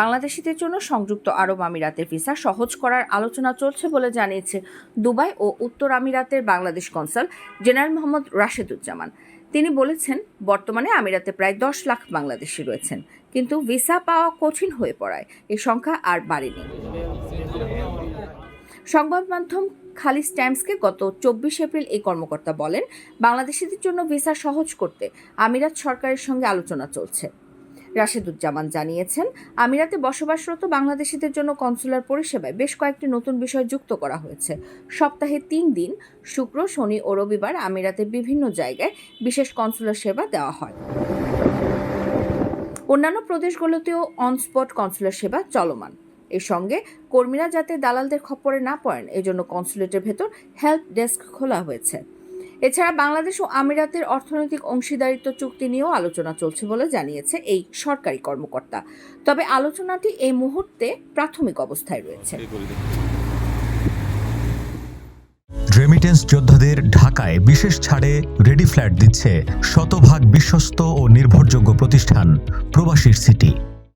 বাংলাদেশিদের জন্য সংযুক্ত আরব আমিরাতের ভিসা সহজ করার আলোচনা চলছে বলে জানিয়েছে দুবাই ও উত্তর আমিরাতের বাংলাদেশ কনসাল জেনারেল মোহাম্মদ রাশেদুজ্জামান। তিনি বলেছেন, বর্তমানে আমিরাতে প্রায় দশ লাখ বাংলাদেশি রয়েছেন, কিন্তু ভিসা পাওয়া কঠিন হয়ে পড়ায়। এই সংখ্যা আর বাড়েনি। সংবাদ মাধ্যম খালিস টাইমসকে গত চব্বিশ এপ্রিল এই কর্মকর্তা বলেন, বাংলাদেশিদের জন্য ভিসা সহজ করতে আমিরাত সরকারের সঙ্গে আলোচনা চলছে। রাশেদুজ্জামান জানিয়েছেন, আমিরাতে বসবাসরত বাংলাদেশিদের জন্য কনসুলার পরিষেবায় বেশ কয়েকটি নতুন বিষয় যুক্ত করা হয়েছে। সপ্তাহে তিন দিন, শুক্র, শনি ও রবিবার আমিরাতের বিভিন্ন জায়গায় বিশেষ কনসুলার সেবা দেওয়া হয়। অন্যান্য প্রদেশগুলোতেও অনস্পট কনসুলার সেবা চলমান। এর সঙ্গে কর্মীরা যাতে দালালদের খপ্পরে না পড়েন, এজন্য কনসুলেটের ভেতর হেল্প ডেস্ক খোলা হয়েছে। এছাড়া বাংলাদেশ ও আমিরাতের অর্থনৈতিক অংশীদারিত্ব চুক্তি নিয়েও আলোচনা চলছে বলে জানিয়েছে এই সরকারি কর্মকর্তা। তবে আলোচনাটি এই মুহূর্তে প্রাথমিক অবস্থায় রয়েছে। রেমিটেন্স যোদ্ধাদের ঢাকায় বিশেষ ছাড়ে রেডি ফ্ল্যাট দিচ্ছে শতভাগ বিশ্বস্ত ও নির্ভরযোগ্য প্রতিষ্ঠান প্রবাসীর সিটি।